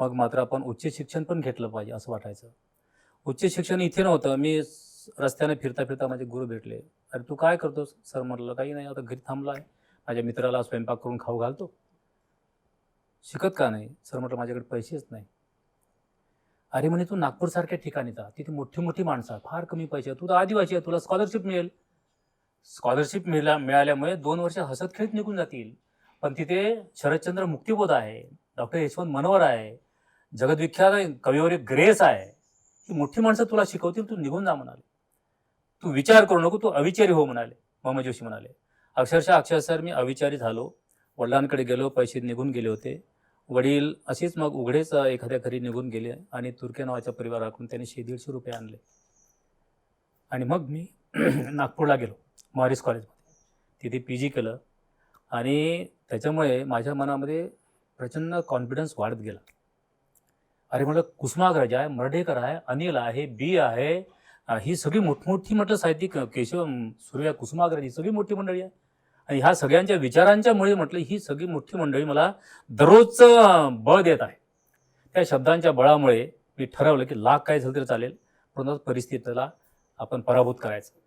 मग मात्र आपण उच्च शिक्षण पण घेतलं पाहिजे असं वाटायचं. उच्च शिक्षण इथे नव्हतं. मी रस्त्याने फिरता फिरता माझे गुरु भेटले. अरे तू काय करतोस? सर म्हटलं काही नाही. आता घरी थांबला आहे माझ्या मित्राला स्वयंपाक करून खाऊ घालतो. शिकत का नाही? सर म्हटलं माझ्याकडे पैसेच नाही. अरे म्हणे तू नागपूरसारख्या ठिकाणी जा. तिथे मोठी मोठी माणसं फार कमी पैसे तू तर आदिवासी आहे. तुला स्कॉलरशिप मिळेल. स्कॉलरशिप मिळाल्या मिळाल्यामुळे दोन वर्ष हसत खेळत निघून जातील. पण तिथे शरदचंद्र मुक्तिबोध आहे. डॉक्टर यशवंत मनोहर आहे. जगदविख्यात कविवरी ग्रेस आहे. ही मोठी माणसं तुला शिकवतील तू निघून जा म्हणाले. तू विचार करू नको तू अविचारी हो म्हणाले मम जोशी म्हणाले. अक्षरशः अक्षरशः सर मी अविचारी झालो. वडिलांकडे गेलो पैसे निघून गेले होते. वडील असेच मग उघडेच एखाद्या घरी निघून गेले आणि तुर्के नावाच्या परिवाराकडून त्यांनी शे दीडशे रुपये आणले. आणि मग मी नागपूरला गेलो मॉरिस कॉलेजमध्ये. तिथे पी जी केलं आणि त्याच्यामुळे माझ्या मनामध्ये प्रचंड कॉन्फिडन्स वाढत गेला. अरे म्हटलं कुसुमाग्रज आहे मर्ढेकर आहे अनिल आहे बी आहे ही सगळी मोठमोठी म्हटलं साहित्यिक केशव सूर्य सूर्या कुसुमाग्रज ही सगळी मोठी मंडळी आहे. आणि ह्या सगळ्यांच्या विचारांच्यामुळे म्हटलं ही सगळी मोठी मंडळी मला दररोजचं बळ देत आहे. त्या शब्दांच्या बळामुळे मी ठरवलं की लाख काय झालं तरी चालेल. परंतु परिस्थितीला आपण पराभूत करायचं.